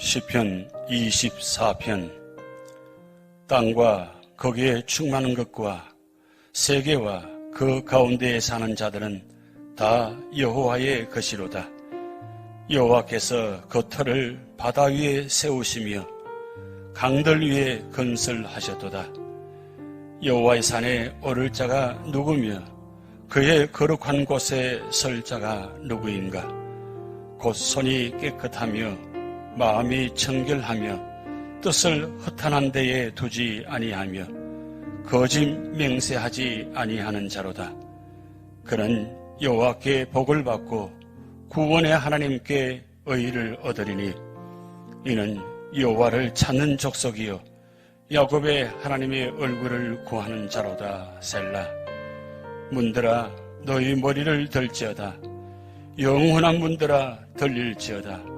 시편 24편 땅과 거기에 충만한 것과 세계와 그 가운데에 사는 자들은 다 여호와의 것이로다. 여호와께서 그 터를 바다 위에 세우시며 강들 위에 건설하셨도다. 여호와의 산에 오를 자가 누구며 그의 거룩한 곳에 설 자가 누구인가? 곧 손이 깨끗하며 마음이 청결하며 뜻을 허탄한 데에 두지 아니하며 거짓 맹세하지 아니하는 자로다. 그는 여호와께 복을 받고 구원의 하나님께 의를 얻으리니 이는 여호와를 찾는 족속이요 야곱의 하나님의 얼굴을 구하는 자로다 셀라. 문들아 너희 머리를 들지어다. 영원한 문들아 들릴지어다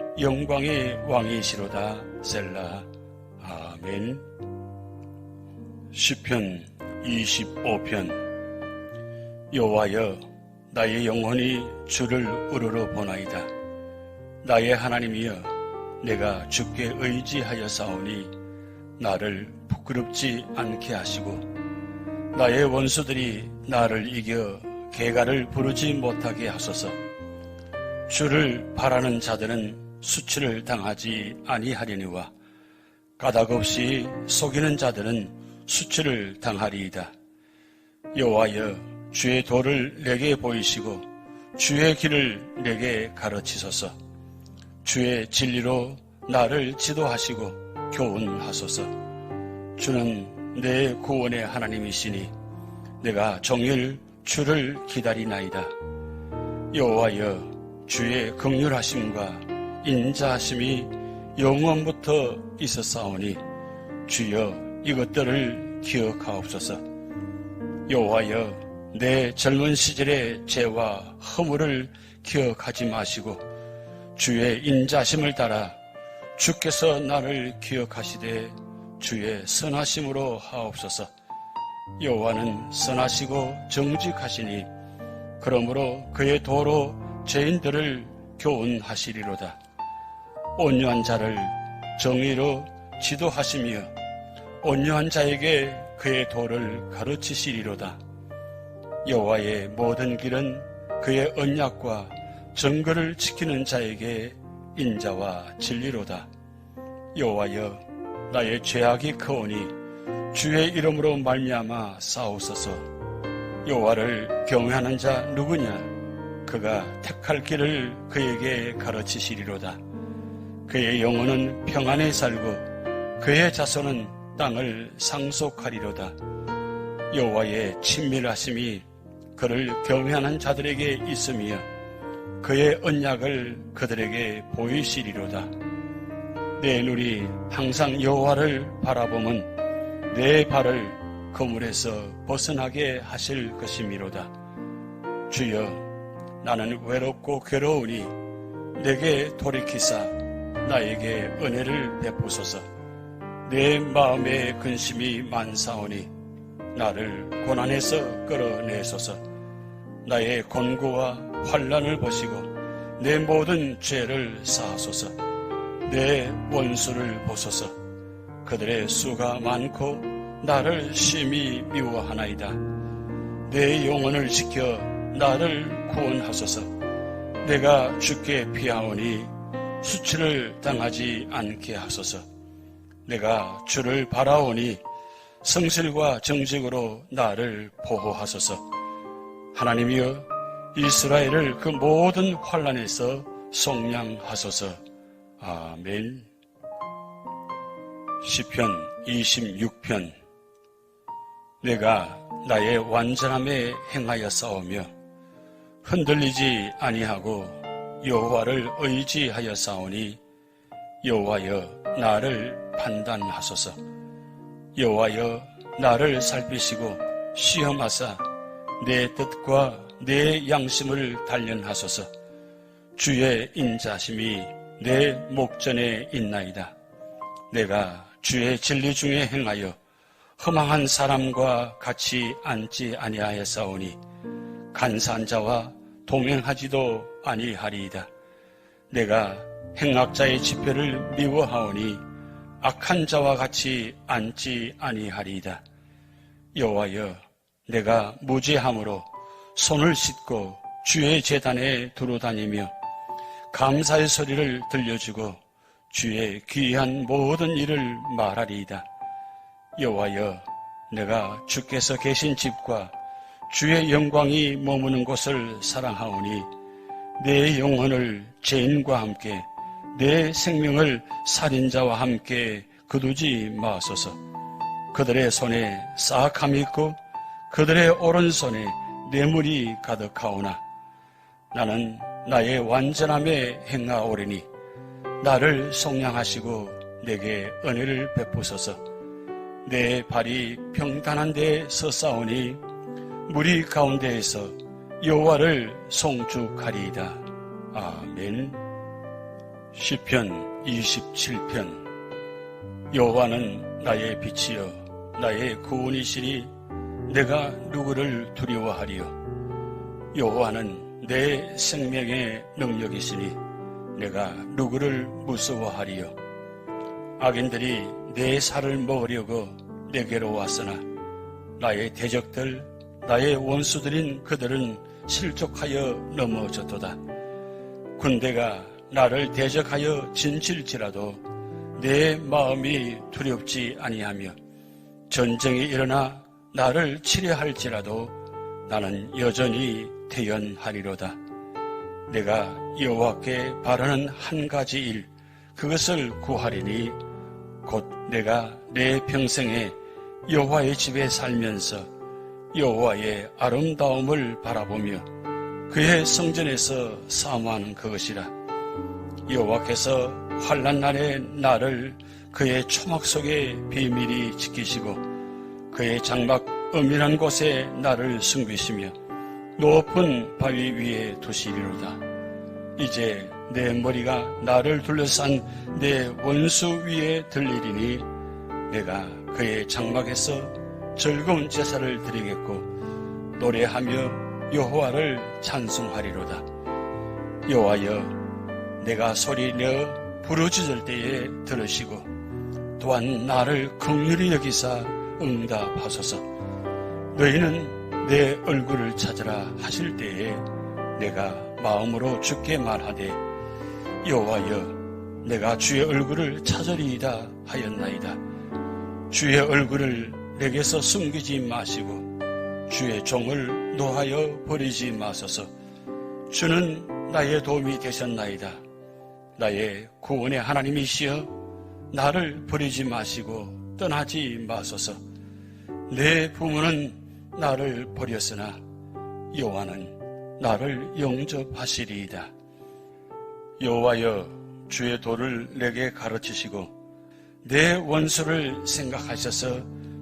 영광의 왕이시로다. 셀라. 아멘. 시편 25편. 여호와여 나의 영혼이 주를 우러러 보나이다. 나의 하나님이여 내가 주께 의지하여 싸우니 나를 부끄럽지 않게 하시고 나의 원수들이 나를 이겨 개가를 부르지 못하게 하소서. 주를 바라는 자들은 수치를 당하지 아니하려니와 까닭없이 속이는 자들은 수치를 당하리이다. 여호와여 주의 도를 내게 보이시고 주의 길을 내게 가르치소서. 주의 진리로 나를 지도하시고 교훈하소서. 주는 내 구원의 하나님이시니 내가 종일 주를 기다리나이다. 여호와여 주의 극률하심과 인자하심이 영원부터 있었사오니 주여 이것들을 기억하옵소서. 여호와여 내 젊은 시절의 죄와 허물을 기억하지 마시고 주의 인자심을 따라 주께서 나를 기억하시되 주의 선하심으로 하옵소서. 여호와는 선하시고 정직하시니 그러므로 그의 도로 죄인들을 교훈하시리로다. 온유한 자를 정의로 지도하시며 온유한 자에게 그의 도를 가르치시리로다. 여호와의 모든 길은 그의 언약과 정거를 지키는 자에게 인자와 진리로다. 여호와여 나의 죄악이 크오니 주의 이름으로 말미암아 싸우소서. 여호와를 경외하는 자 누구냐? 그가 택할 길을 그에게 가르치시리로다. 그의 영혼은 평안에 살고 그의 자손은 땅을 상속하리로다. 여호와의 친밀하심이 그를 경외하는 자들에게 있으며 그의 언약을 그들에게 보이시리로다. 내 눈이 항상 여호와를 바라보면 내 발을 그물에서 벗어나게 하실 것이미로다. 주여, 나는 외롭고 괴로우니 내게 돌이키사 나에게 은혜를 베푸소서. 내 마음의 근심이 만사오니 나를 고난에서 끌어내소서. 나의 곤고와 환란을 보시고 내 모든 죄를 사하소서. 내 원수를 보소서. 그들의 수가 많고 나를 심히 미워하나이다. 내 영혼을 지켜 나를 구원하소서. 내가 주께 피하오니 수치를 당하지 않게 하소서. 내가 주를 바라오니 성실과 정직으로 나를 보호하소서. 하나님이여 이스라엘을 그 모든 환란에서 속량하소서. 아멘. 시편 26편 내가 나의 완전함에 행하여 싸우며 흔들리지 아니하고 여호와를 의지하여 싸우니 여호와여 나를 판단하소서. 여호와여 나를 살피시고 시험하사 내 뜻과 내 양심을 단련하소서. 주의 인자심이 내 목전에 있나이다. 내가 주의 진리 중에 행하여 허망한 사람과 같이 앉지 아니하였사오니 간사한 자와 동행하지도 아니하리이다. 내가 행악자의 지표를 미워하오니 악한 자와 같이 앉지 아니하리이다. 여호와여 내가 무죄함으로 손을 씻고 주의 재단에 두루 다니며 감사의 소리를 들려주고 주의 귀한 모든 일을 말하리이다. 여호와여 내가 주께서 계신 집과 주의 영광이 머무는 곳을 사랑하오니 내 영혼을 죄인과 함께 내 생명을 살인자와 함께 거두지 마소서. 그들의 손에 사악함이 있고 그들의 오른손에 뇌물이 가득하오나 나는 나의 완전함에 행하오리니 나를 속량하시고 내게 은혜를 베푸소서. 내 발이 평탄한 데에 서싸우니 무리 가운데에서 여호와를 송축하리이다. 아멘. 시편 27편 여호와는 나의 빛이여 나의 구원이시니 내가 누구를 두려워하리요 여호와는 내 생명의 능력이시니 내가 누구를 무서워하리요 악인들이 내 살을 먹으려고 내게로 왔으나 나의 대적들 나의 원수들인 그들은 실족하여 넘어졌도다. 군대가 나를 대적하여 진칠지라도 내 마음이 두렵지 아니하며 전쟁이 일어나 나를 치려 할지라도 나는 여전히 태연하리로다. 내가 여호와께 바라는 한 가지 일 그것을 구하리니 곧 내가 내 평생에 여호와의 집에 살면서 여호와의 아름다움을 바라보며 그의 성전에서 사모하는 그것이라. 여호와께서 환란 날에 나를 그의 초막 속에 비밀히 지키시고 그의 장막 은밀한 곳에 나를 숨기시며 높은 바위 위에 두시리로다. 이제 내 머리가 나를 둘러싼 내 원수 위에 들리리니 내가 그의 장막에서 즐거운 제사를 드리겠고 노래하며 여호와를 찬송하리로다. 여호와여 내가 소리내어 부르짖을 때에 들으시고 또한 나를 긍휼히 여기사 응답하소서. 너희는 내 얼굴을 찾으라 하실 때에 내가 마음으로 죽게 말하되 여호와여 내가 주의 얼굴을 찾으리이다 하였나이다. 주의 얼굴을 내게서 숨기지 마시고 주의 종을 노하여 버리지 마소서. 주는 나의 도움이 되셨나이다. 나의 구원의 하나님이시여 나를 버리지 마시고 떠나지 마소서. 내 부모는 나를 버렸으나 여호와는 나를 영접하시리이다. 여호와여 주의 도를 내게 가르치시고 내 원수를 생각하셔서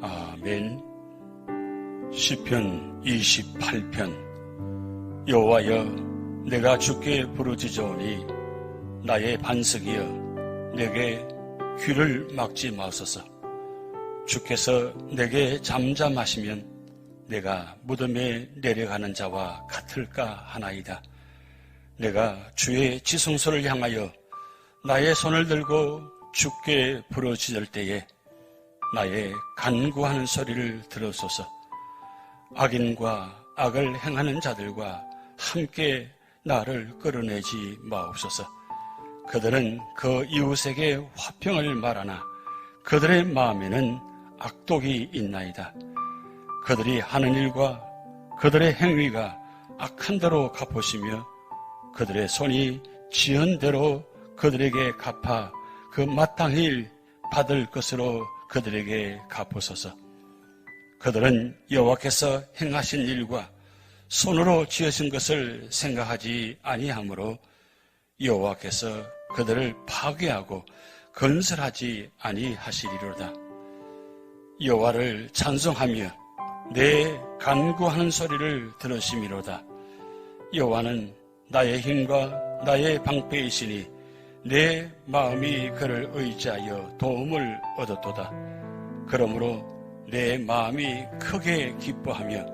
아멘. 시편 28편 여호와여 내가 주께 부르짖어오니 나의 반석이여 내게 귀를 막지 마소서. 주께서 내게 잠잠하시면 내가 무덤에 내려가는 자와 같을까 하나이다. 내가 주의 지성소를 향하여 나의 손을 들고 주께 부르짖을 때에 나의 간구하는 소리를 들어소서. 악인과 악을 행하는 자들과 함께 나를 끌어내지 마옵소서. 그들은 그 이웃에게 화평을 말하나 그들의 마음에는 악독이 있나이다. 그들이 하는 일과 그들의 행위가 악한 대로 갚으시며 그들의 손이 지은 대로 그들에게 갚아 그 마땅히 받을 것으로 그들에게 갚으소서. 그들은 여호와께서 행하신 일과 손으로 지으신 것을 생각하지 아니하므로 여호와께서 그들을 파괴하고 건설하지 아니하시리로다. 여호와를 찬송하며 내 간구하는 소리를 들으심이로다. 여호와는 나의 힘과 나의 방패이시니 내 마음이 그를 의지하여 도움을 얻었도다. 그러므로 내 마음이 크게 기뻐하며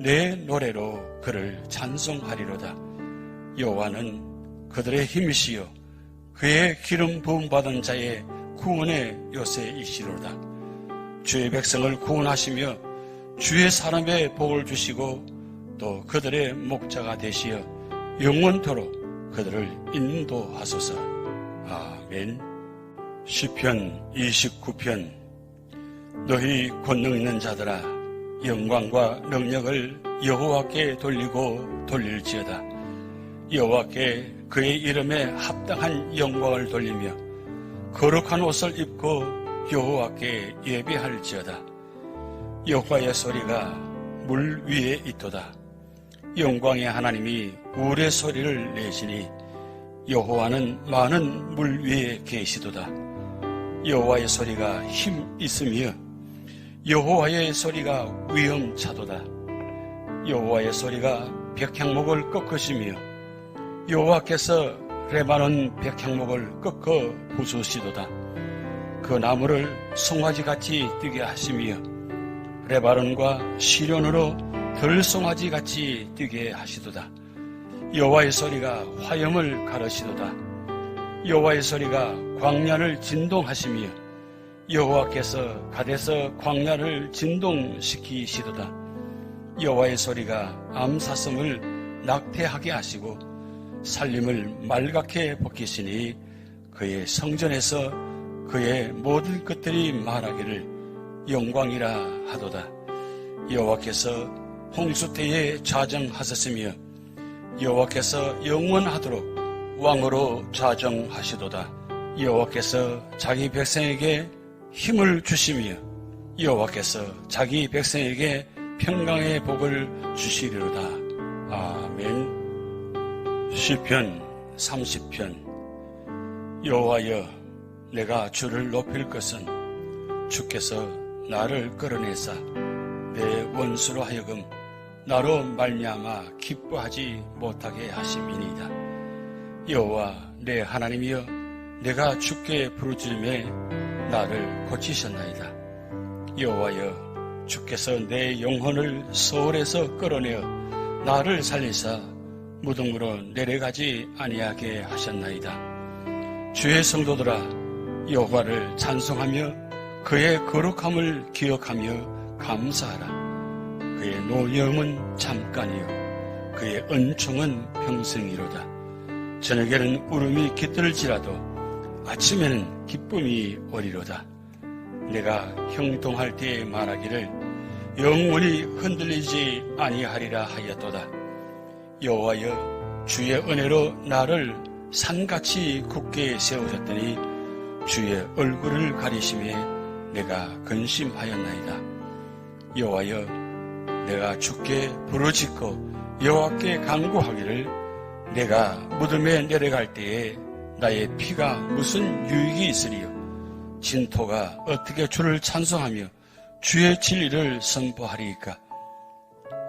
내 노래로 그를 찬송하리로다. 여호와는 그들의 힘이시요 그의 기름 부음 받은 자의 구원의 요새이시로다. 주의 백성을 구원하시며 주의 사람의 복을 주시고 또 그들의 목자가 되시어 영원토록 그들을 인도하소서. 아멘. 시편 29편 너희 권능 있는 자들아 영광과 능력을 여호와께 돌리고 돌릴지어다. 여호와께 그의 이름에 합당한 영광을 돌리며 거룩한 옷을 입고 여호와께 예배할지어다. 여호와의 소리가 물 위에 있도다. 영광의 하나님이 우의 소리를 내시니 여호와는 많은 물 위에 계시도다. 여호와의 소리가 힘 있으며 여호와의 소리가 위험차도다. 여호와의 소리가 백향목을 꺾으시며 여호와께서 레바논 백향목을 꺾어 부수시도다. 그 나무를 송아지같이 뛰게 하시며 레바논과 시련으로 들송아지같이 뛰게 하시도다. 여호와의 소리가 화염을 가르시도다. 여호와의 소리가 광야를 진동하시며 여호와께서 가데서 광야를 진동시키시도다. 여호와의 소리가 암사슴을 낙태하게 하시고 살림을 말갛게 벗기시니 그의 성전에서 그의 모든 것들이 말하기를 영광이라 하도다. 여호와께서 홍수 때에 좌정하셨으며 여호와께서 영원하도록 왕으로 좌정하시도다. 여호와께서 자기 백성에게 힘을 주시며 여호와께서 자기 백성에게 평강의 복을 주시리로다. 아멘. 시편 30편 여호와여 내가 주를 높일 것은 주께서 나를 끌어내사 내 원수로 하여금 나로 말미암아 기뻐하지 못하게 하심이니이다. 여호와 내 하나님이여 내가 주께 부르짖음에 나를 고치셨나이다. 여호와여 주께서 내 영혼을 소홀에서 끌어내어 나를 살리사 무덤으로 내려가지 아니하게 하셨나이다. 주의 성도들아 여호와를 찬송하며 그의 거룩함을 기억하며 감사하라. 그의 노염은 잠깐이요 그의 은총은 평생이로다. 저녁에는 울음이 깃들지라도 아침에는 기쁨이 오리로다. 내가 형통할 때에 말하기를 영원히 흔들리지 아니하리라 하였도다. 여호와여 주의 은혜로 나를 산같이 굳게 세우셨더니 주의 얼굴을 가리심에 내가 근심하였나이다. 여호와여 내가 주께 부르짖고 여호와께 간구하기를 내가 무덤에 내려갈 때에 나의 피가 무슨 유익이 있으리요? 진토가 어떻게 주를 찬송하며 주의 진리를 선포하리이까?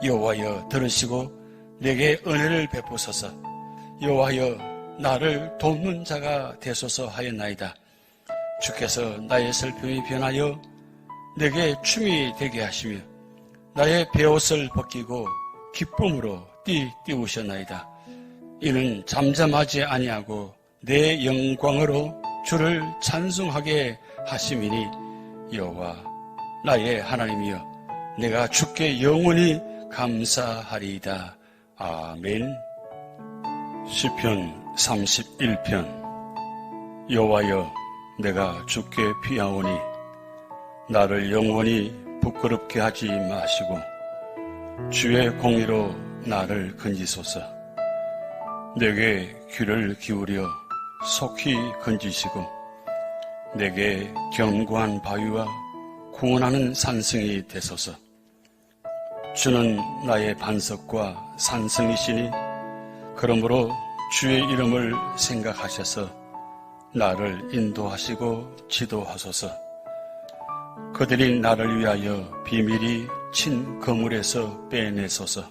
여호와여 들으시고 내게 은혜를 베푸소서. 여호와여 나를 돕는 자가 되소서 하였나이다. 주께서 나의 슬픔이 변하여 내게 춤이 되게 하시며 나의 베옷을 벗기고 기쁨으로 띠 띄우셨나이다 이는 잠잠하지 아니하고 내 영광으로 주를 찬송하게 하심이니 여호와 나의 하나님이여 내가 주께 영원히 감사하리이다. 아멘. 시편 31편 여호와여 내가 주께 피하오니 나를 영원히 부끄럽게 하지 마시고 주의 공의로 나를 건지소서 내게 귀를 기울여 속히 건지시고 내게 견고한 바위와 구원하는 산성이 되소서 주는 나의 반석과 산성이시니 그러므로 주의 이름을 생각하셔서 나를 인도하시고 지도하소서. 그들이 나를 위하여 비밀이 친 거물에서 빼내소서.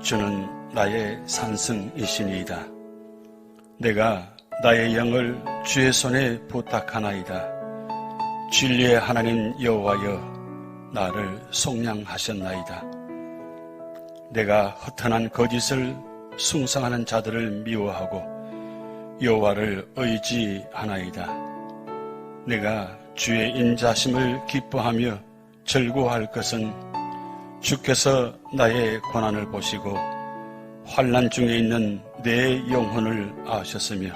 주는 나의 산성이시니이다. 내가 나의 영을 주의 손에 부탁하나이다. 진리의 하나님 여호와여 나를 속량하셨나이다. 내가 허탄한 거짓을 숭상하는 자들을 미워하고 여호와를 의지하나이다. 내가 주의 인자심을 기뻐하며 즐거워할 것은 주께서 나의 고난을 보시고 환난 중에 있는 내 영혼을 아셨으며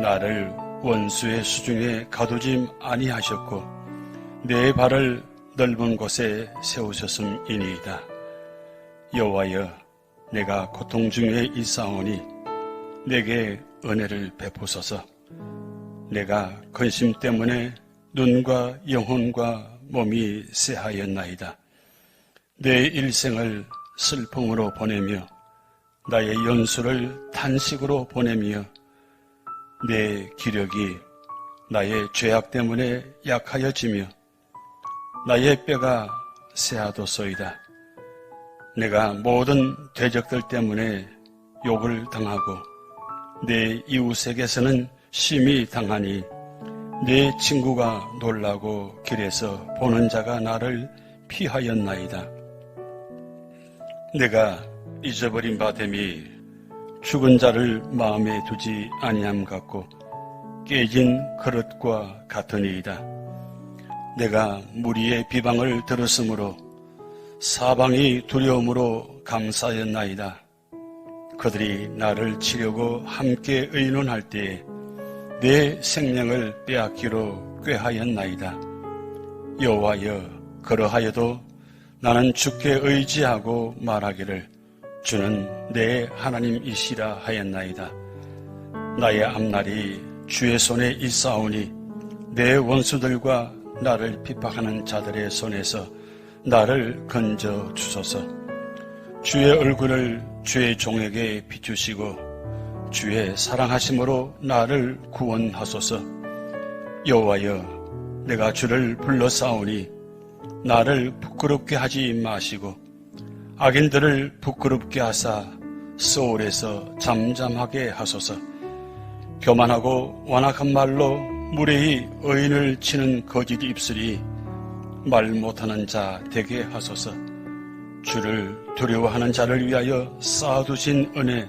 나를 원수의 수중에 가두지 아니하셨고 내 발을 넓은 곳에 세우셨음이니이다. 여호와여 내가 고통 중에 있사오니 내게 은혜를 베푸소서. 내가 근심 때문에 눈과 영혼과 몸이 쇠하였나이다. 내 일생을 슬픔으로 보내며 나의 연수를 탄식으로 보내며 내 기력이 나의 죄악 때문에 약하여지며 나의 뼈가 쇠하도소이다. 내가 모든 대적들 때문에 욕을 당하고 내 이웃에게서는 심히 당하니 내 친구가 놀라고 길에서 보는 자가 나를 피하였나이다. 내가 잊어버린 바 됨이 죽은 자를 마음에 두지 아니함 같고 깨진 그릇과 같으니이다. 내가 무리의 비방을 들었으므로 사방이 두려움으로 감사였나이다. 그들이 나를 치려고 함께 의논할 때에 내 생명을 빼앗기로 꾀하였나이다. 여호와여 그러하여도 나는 주께 의지하고 말하기를 주는 내 하나님이시라 하였나이다. 나의 앞날이 주의 손에 있사오니 내 원수들과 나를 핍박하는 자들의 손에서 나를 건져 주소서. 주의 얼굴을 주의 종에게 비추시고 주의 사랑하심으로 나를 구원하소서. 여호와여, 내가 주를 불러싸오니 나를 부끄럽게 하지 마시고 악인들을 부끄럽게 하사 소울에서 잠잠하게 하소서. 교만하고 완악한 말로 무례히 의인을 치는 거짓 입술이 말 못하는 자 되게 하소서. 주를 두려워하는 자를 위하여 쌓아두신 은혜,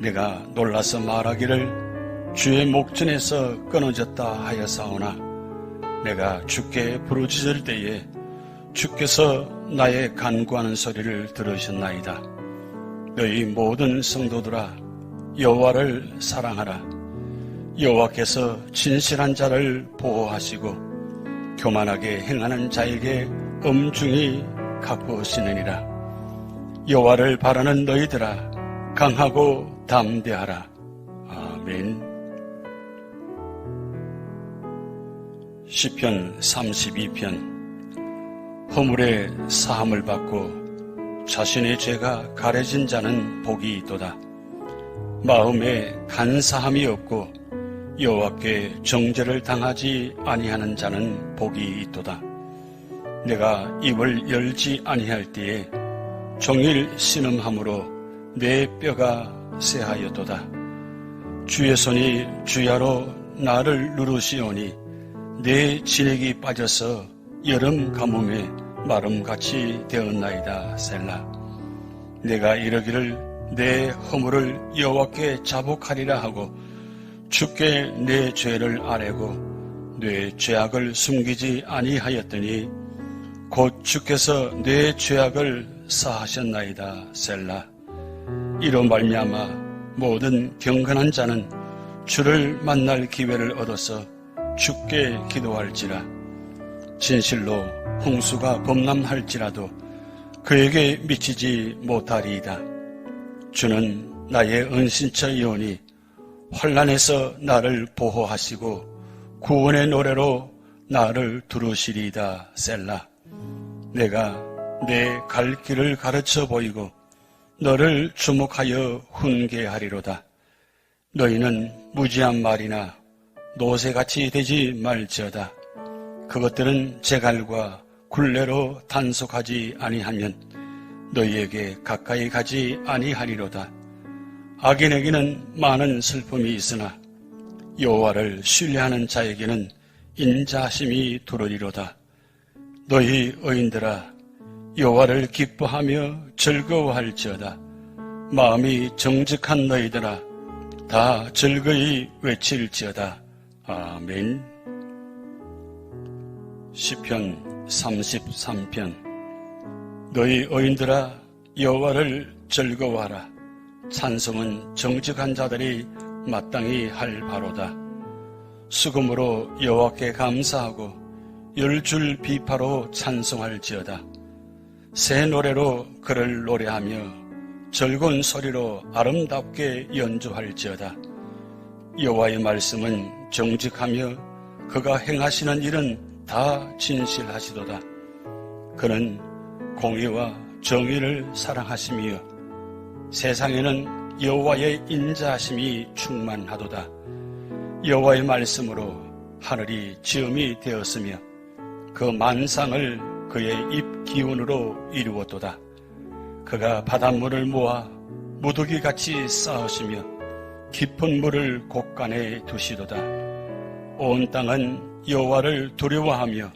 내가 놀라서 말하기를 주의 목전에서 끊어졌다 하여사오나 내가 주께 부르짖을 때에 주께서 나의 간구하는 소리를 들으셨나이다. 너희 모든 성도들아 여호와를 사랑하라. 여호와께서 진실한 자를 보호하시고 교만하게 행하는 자에게 엄중히 갚으시느니라. 여호와를 바라는 너희들아 강하고 담대하라. 아멘. 시편 32편 허물의 사함을 받고 자신의 죄가 가려진 자는 복이 있도다. 마음에 간사함이 없고 여호와께 정죄를 당하지 아니하는 자는 복이 있도다. 내가 입을 열지 아니할 때에 종일 신음함으로 내 뼈가 쇠하였도다. 주의 손이 주야로 나를 누르시오니 내 진액이 빠져서 여름 가뭄에 마름같이 되었나이다 셀라 내가 이러기를 내 허물을 여호와께 자복하리라 하고 주께 내 죄를 아뢰고 내 죄악을 숨기지 아니하였더니 곧 주께서 내 죄악을 사하셨나이다 셀라 이로 말미암아 모든 경건한 자는 주를 만날 기회를 얻어서 주께 기도할지라. 진실로 홍수가 범람할지라도 그에게 미치지 못하리이다. 주는 나의 은신처이오니 환란에서 나를 보호하시고 구원의 노래로 나를 두루시리이다 셀라. 내가 내 갈 길을 가르쳐 보이고 너를 주목하여 훈계하리로다. 너희는 무지한 말이나 노새같이 되지 말지어다. 그것들은 제갈과 굴레로 단속하지 아니하면 너희에게 가까이 가지 아니하리로다. 악인에게는 많은 슬픔이 있으나 여호와를 신뢰하는 자에게는 인자심이 두르리로다. 너희 의인들아 여호와를 기뻐하며 즐거워할지어다. 마음이 정직한 너희들아 다 즐거이 외칠지어다. 아멘. 시편 33편 너희 의인들아 여호와를 즐거워하라. 찬송은 정직한 자들이 마땅히 할 바로다. 수금으로 여호와께 감사하고 열 줄 비파로 찬송할지어다. 새 노래로 그를 노래하며 즐거운 소리로 아름답게 연주할지어다. 여호와의 말씀은 정직하며 그가 행하시는 일은 다 진실하시도다. 그는 공의와 정의를 사랑하시며 세상에는 여호와의 인자하심이 충만하도다. 여호와의 말씀으로 하늘이 지음이 되었으며 그 만상을 그의 입 기운으로 이루었도다. 그가 바닷물을 모아 무더기 같이 쌓으시며 깊은 물을 곳간에 두시도다. 온 땅은 여호와를 두려워하며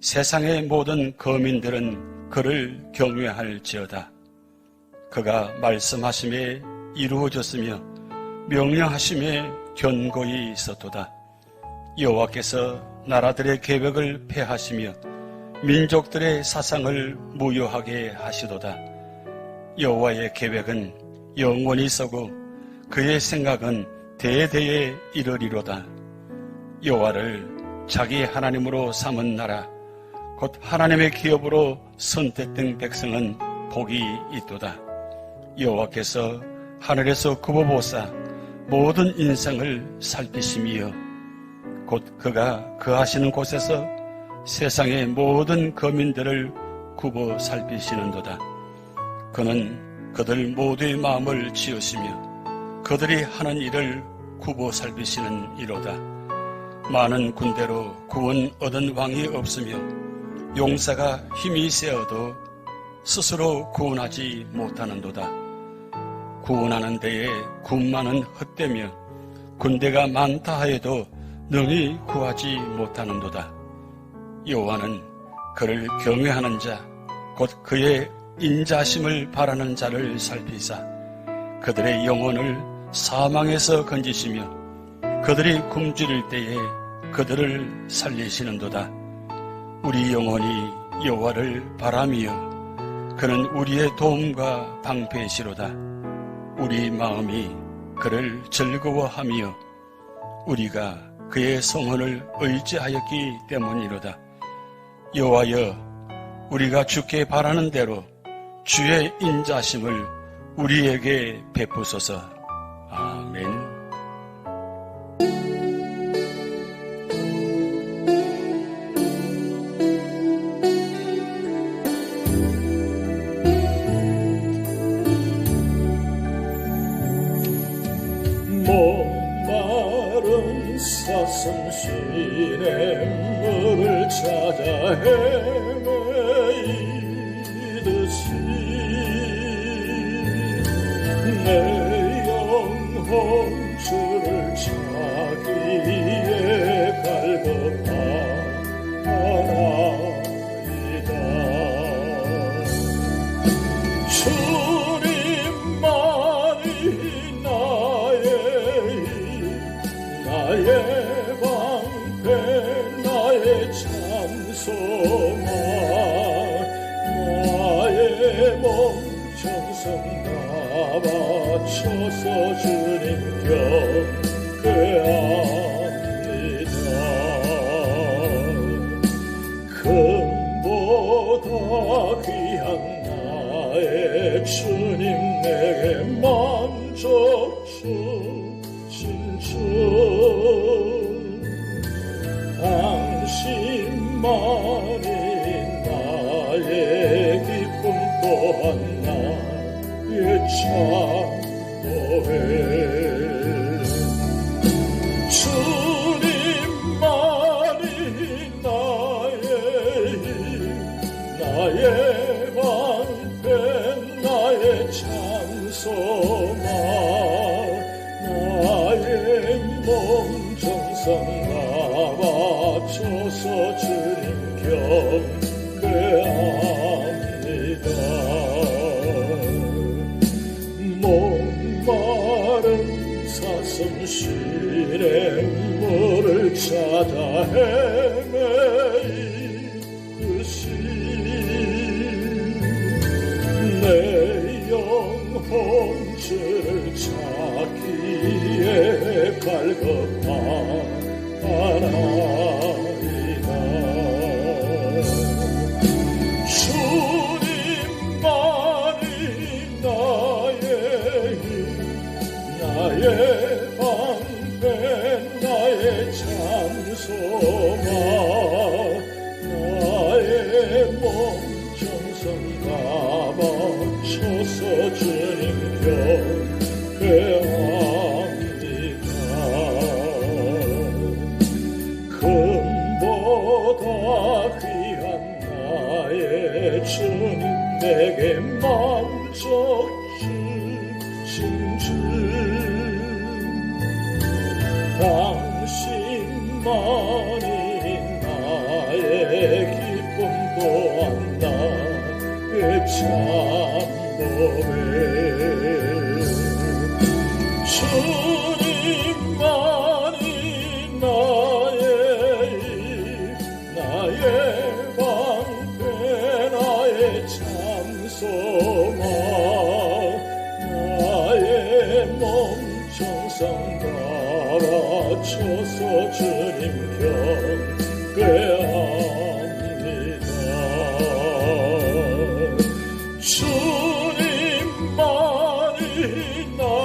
세상의 모든 거민들은 그를 경외할지어다. 그가 말씀하심에 이루어졌으며 명령하심에 견고히 있었도다. 여호와께서 나라들의 계획을 폐하시며 민족들의 사상을 무효하게 하시도다. 여호와의 계획은 영원히 서고 그의 생각은 대대에 이르리로다. 여호와를 자기 하나님으로 삼은 나라 곧 하나님의 기업으로 선택된 백성은 복이 있도다. 여호와께서 하늘에서 굽어보사 모든 인생을 살피시며 곧 그가 거하시는 곳에서 세상의 모든 거민들을 굽어 살피시는도다. 그는 그들 모두의 마음을 지으시며 그들이 하는 일을 굽어 살피시는 이로다. 많은 군대로 구원 얻은 왕이 없으며 용사가 힘이 세어도 스스로 구원하지 못하는도다. 구원하는 데에 군만은 헛되며 군대가 많다 하여도 능히 구하지 못하는도다. 여호와는 그를 경외하는 자, 곧 그의 인자심을 바라는 자를 살피사 그들의 영혼을 사망에서 건지시며 그들이 굶주릴 때에 그들을 살리시는도다. 우리 영혼이 여호와를 바라며 그는 우리의 도움과 방패시로다. 우리 마음이 그를 즐거워하며 우리가 그의 성원을 의지하였기 때문이로다. 여호와여 우리가 주께 바라는 대로 주의 인자심을 우리에게 베푸소서. 주님 花迷 no